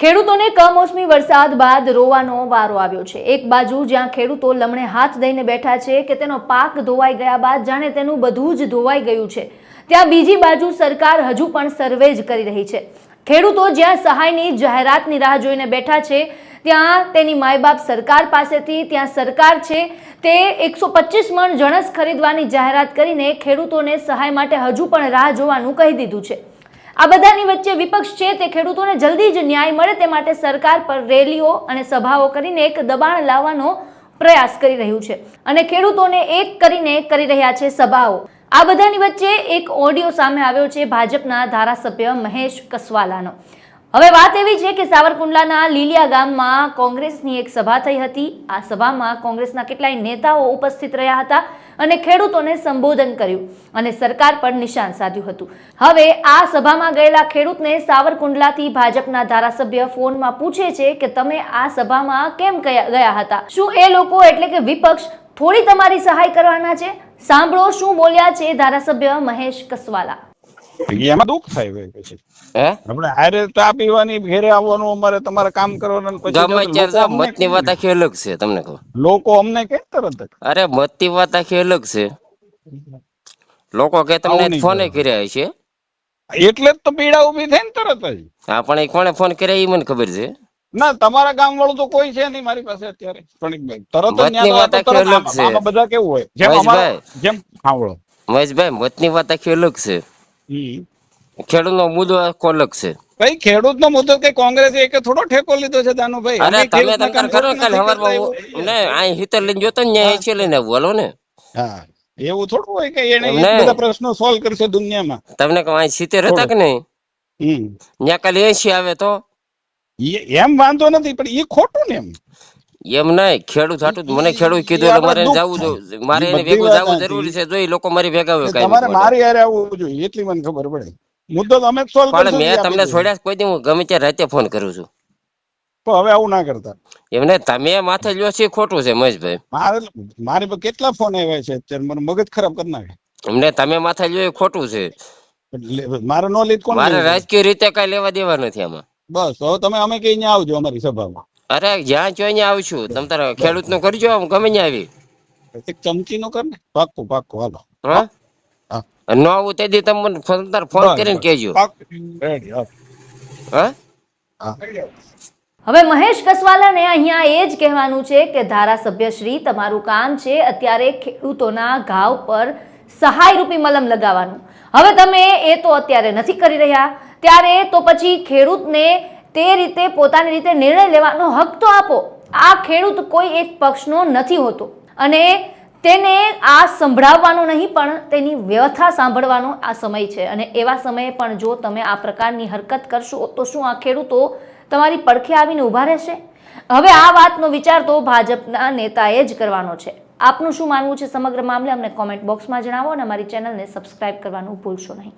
ખેડૂતોને કમોસમી વરસાદ બાદ રોવાનો વારો આવ્યો છે. એક બાજુ જ્યાં ખેડૂતો લમણે હાથ દઈને બેઠા છે કે તેનો પાક ધોવાઈ ગયા બાદ જાણે તેનું બધું જ ધોવાઈ ગયું છે. ત્યાં બીજી બાજુ સરકાર હજુ પણ સર્વે જ કરી રહી છે. ખેડૂતો જ્યાં સહાયની જાહેરાતની રાહ જોઈને બેઠા છે, ત્યાં તેની માયબાપ સરકાર પાસેથી ત્યાં સરકાર છે, તે એકસો પચીસ મણ જણસ ખરીદવાની જાહેરાત કરીને ખેડૂતોને સહાય માટે હજુ પણ રાહ જોવાનું કહી દીધું છે. આ બધાની વચ્ચે વિપક્ષ છે તે ખેડૂતોને જલ્દી જ ન્યાય મળે તે માટે સરકાર પર રેલીઓ અને સભાઓ કરીને એક દબાણ લાવવાનો પ્રયાસ કરી રહ્યું છે અને ખેડૂતોને એક કરીને કરી રહ્યા છે સભાઓ. આ બધાની વચ્ચે એક ઓડિયો સામે આવ્યો છે ભાજપના ધારાસભ્ય મહેશ કસવાલાનો. હવે વાત એવી છે કે સાવરકુંડલાના લીલિયા ગામમાં કોંગ્રેસની એક સભા થઈ હતી. આ સભામાં કોંગ્રેસના કેટલાય નેતાઓ ઉપસ્થિત રહ્યા હતા. અને ખેડૂતોને સંબોધન કર્યું અને સરકાર પર નિશાન સાધ્યું હતું. હવે આ સભામાં ગયેલા ખેડૂતને સાવરકુંડલાથી ભાજપના ધારાસભ્ય ફોનમાં પૂછે છે કે તમે આ સભામાં કેમ ગયા હતા? શું એ લોકો એટલે કે વિપક્ષ થોડી તમારી સહાય કરવાના છે? સાંભળો શું બોલ્યા છે ધારાસભ્ય મહેશ કસવાલા. એમાં દુઃખ થાય પછી. હે? આપણે હારે ચા પીવાની ઘેરે આવવાનું અમારે તમારે કામ કરવાનું પછી ગમે લોકો ત્યારે અમને મતની વાત આખી અલગ છે તમને કહું લોકો અમને કે તરત અરે મતની વાત આખી અલગ છે. લોકો કે તમને ફોને કર્યા છે એટલે જ તો પીડા ઊભી થઈ ને તરત જ. હા પણ એ કોણે ફોન કર્યા એ મને ખબર છે. ના તમારા ગામ વાળું તો કોઈ છે નહીં મારી પાસે અત્યારે પ્રણિકભાઈ તરત જ વાત તરત અલગ છે. આમાં બધા કેવું હોય. જેમ જેમ સાંભળો મહેશભાઈ મતની વાત આખી અલગ છે. ખેડૂતનો મુદ્દો અલગ છે. ભાઈ ખેડૂત નો મુદ્દો કે કોંગ્રેસ એક થોડો ઠેકો લીધો છે દાનુભાઈ? અરે તમે ખેડૂતના કરો કાલ હવારમાં ને અહીં હિતર લઈને જોતો ને ન્યાય છે લઈને બોલો ને. હા. એવું થોડું હોય કે એને બધા પ્રશ્નો સોલ્વ કરશે દુનિયામાં. તમને કહું અહીં સિત્તેર હતા કે નહીં? હમ. ત્યાં કાલે એસી આવે તો? એમ વાંધો નથી પણ એ ખોટું ને એમ. એમ નહીં ખેડૂત હાટું મને ખેડૂત કીધું એટલે મારે જવું જો- મારે એને ભેગું જવું જરૂરી છે જોઈ લોકો મારી ભેગા હોય કાંઈ તમારે મારી હારે આવવું જોઈએ એટલી મને ખબર પડે. મુદ્દો તો અમે સોલ્વ પણ મેં તમને છોડ્યા કોઈ દી હું ગમે ત્યારે રાતે ફોન કરું છું. હવે આવું ના કરતા. એમને તમે માથે લ્યો છે ખોટું છે મહેશભાઈ. મારે મારી પર કેટલા ફોન આવ્યા છે અત્યારે? મને મગજ ખરાબ કરી નાખે. એમને તમે માથે લ્યો એ ખોટું છે. મારે નો લીધ કોણ મારે રાજકીય રીતે કઈ લેવા દેવા નથી આમાં. બસ હવે તમે અમે અહીંયા આવજો અમારી સભામાં. અરે જ્યાં જો અહીંયા આવશું તમ તારે ખેડૂતનું કરજો હું ગમે ત્યાં આવી એક ચમચી નું કર ને. પાક્કું પાક્કું હાલો. હા? નો આવું તે દી તમે મને ફોન તાર ફોન કરીને. કહેજો. હા. હા? હા. હવે મહેશ કસવાલાને અહીંયા એ જ કહેવાનું છે કે ધારાસભ્ય શ્રી તમારું કામ છે અત્યારે ખેડૂતોના ઘાવ પર સહાયરૂપી મલમ લગાવવાનું. હવે તમે એ તો અત્યારે નથી કરી રહ્યા. ત્યારે તો પછી ખેડૂતને તે રીતે પોતાની રીતે નિર્ણય લેવાનો હક તો આપો. આ ખેડૂત કોઈ એક પક્ષનો નથી હોતો અને તેને આ સંભળાવવાનો નહીં, પણ તેની વ્યથા સાંભળવાનો આ સમય છે. અને એવા સમયે પણ જો તમે આ પ્રકારની હરકત કરશો, તો શું આ ખેડૂતો તમારી પડખે આવીને ઊભા રહેશે? હવે આ વાતનો વિચાર તો ભાજપના નેતાએ જ કરવાનો છે. આપનું શું માનવું છે સમગ્ર મામલે અમને કોમેન્ટ બોક્સમાં જણાવો અને અમારી ચેનલને સબસ્ક્રાઇબ કરવાનું ભૂલશો નહીં.